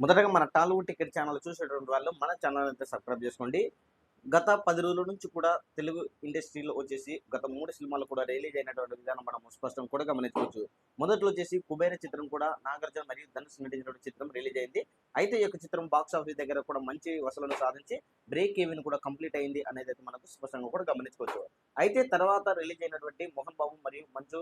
మొదటగా మన Tollywood ticket channel చూసేటువంటి వాళ్ళు మన ఛానల్ అయితే సబ్స్క్రైబ్ చేసుకోండి. గత పది రోజుల నుంచి కూడా తెలుగు ఇండస్ట్రీలో వచ్చేసి గత మూడు సినిమాలు కూడా రిలీజ్ అయినటువంటి విధానం మనం స్పష్టం కూడా గమనించవచ్చు. మొదట్లో వచ్చేసి కుబేర చిత్రం కూడా నాగార్జున మరియు ధనుష్ నటించినటువంటి చిత్రం రిలీజ్ అయింది. అయితే ఈ యొక్క చిత్రం బాక్స్ ఆఫీస్ దగ్గర కూడా మంచి వసూలను సాధించి బ్రేక్ ఈవెన్ కూడా కంప్లీట్ అయింది అనేది అయితే మనకు స్పష్టంగా కూడా గమనించుకోవచ్చు అయితే తర్వాత రిలీజ్ అయినటువంటి మోహన్ బాబు మరియు మంచు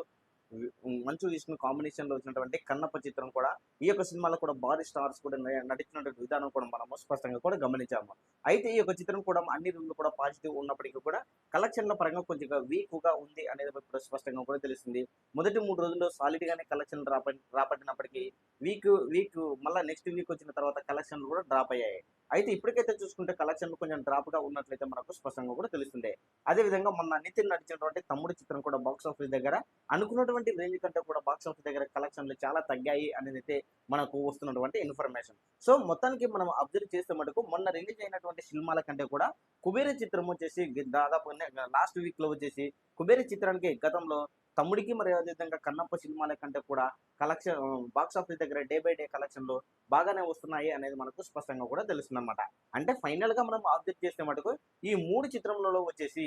మంచు విష్ణు కాంబినేషన్లో వచ్చినటువంటి కన్నప్ప చిత్రం కూడా ఈ యొక్క సినిమాలో కూడా భారీ స్టార్స్ కూడా నటించినటువంటి విధానం కూడా మనము స్పష్టంగా కూడా గమనించాము. అయితే ఈ యొక్క చిత్రం కూడా అన్ని రూమ్లు కూడా పాజిటివ్ ఉన్నప్పటికీ కూడా కలెక్షన్ల పరంగా కొంచెం వీక్గా ఉంది అనేది ఇప్పుడు స్పష్టంగా కూడా తెలుస్తుంది. మొదటి మూడు రోజుల్లో సాలిడ్గానే కలెక్షన్లు కలెక్షన్ రాబట్టినప్పటికీ వీక్ వీక్ మళ్ళీ నెక్స్ట్ వీక్ వచ్చిన తర్వాత కలెక్షన్లు కూడా డ్రాప్ అయ్యాయి. అయితే ఇప్పటికైతే చూసుకుంటే కలెక్షన్లు కొంచెం డ్రాప్గా ఉన్నట్లయితే మనకు స్పష్టంగా కూడా తెలుస్తుంది అదే విధంగా మొన్న నితిన్ నటించినటువంటి తమ్ముడు చిత్రం కూడా బాక్స్ ఆఫీస్ దగ్గర అనుకున్నటువంటి రేంజ్ కంటే కూడా బాక్స్ ఆఫీస్ దగ్గర కలెక్షన్లు చాలా తగ్గాయి అనేది అయితే మనకు వస్తున్నటువంటి ఇన్ఫర్మేషన్ సో మొత్తానికి మనం అబ్జర్వ్ చేస్తే మటుకు మొన్న రిలీజ్ అయినటువంటి సినిమాల కంటే కూడా కుబేర చిత్రం వచ్చేసి దాదాపు లాస్ట్ వీక్లో వచ్చేసి కుబేర చిత్రానికి గతంలో తమ్ముడికి మరి అదేవిధంగా కన్నప్ప సినిమాల కంటే కూడా కలెక్షన్ బాక్స్ ఆఫీస్ దగ్గర డే బై డే కలెక్షన్లు బాగానే వస్తున్నాయి అనేది మనకు స్పష్టంగా కూడా తెలుస్తుంది అంటే ఫైనల్గా మనం ఆబ్జెక్ట్ చేస్తే మటుకు ఈ మూడు చిత్రములలో వచ్చేసి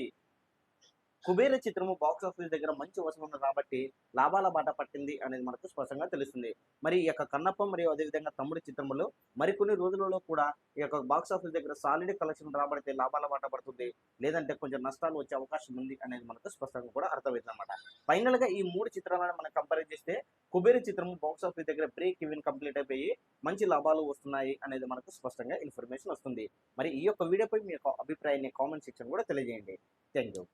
కుబేర చిత్రము బాక్స్ ఆఫీస్ దగ్గర మంచి వసూలు రాబట్టి లాభాల బాట పట్టింది అనేది మనకు స్పష్టంగా తెలుస్తుంది. మరి ఈ యొక్క కన్నప్ప మరియు అదేవిధంగా తమ్ముడి చిత్రంలో మరికొన్ని రోజులలో కూడా ఈ యొక్క బాక్స్ ఆఫీస్ దగ్గర సాలిడ్ కలెక్షన్ రాబడితే లాభాల బాట పడుతుంది. లేదంటే కొంచెం నష్టాలు వచ్చే అవకాశం ఉంది అనేది మనకు స్పష్టంగా కూడా అర్థమవుతుంది అనమాట ఫైనల్గా ఈ మూడు చిత్రాలను మనం కంపేర్ చేస్తే కుబేర చిత్రము బాక్స్ ఆఫీస్ దగ్గర బ్రేక్ ఈవెన్ కంప్లీట్ అయిపోయి మంచి లాభాలు వస్తున్నాయి అనేది మనకు స్పష్టంగా ఇన్ఫర్మేషన్ వస్తుంది. మరి ఈ యొక్క వీడియోపై మీ యొక్క అభిప్రాయాన్ని కామెంట్ సెక్షన్ కూడా తెలియజేయండి. Thank you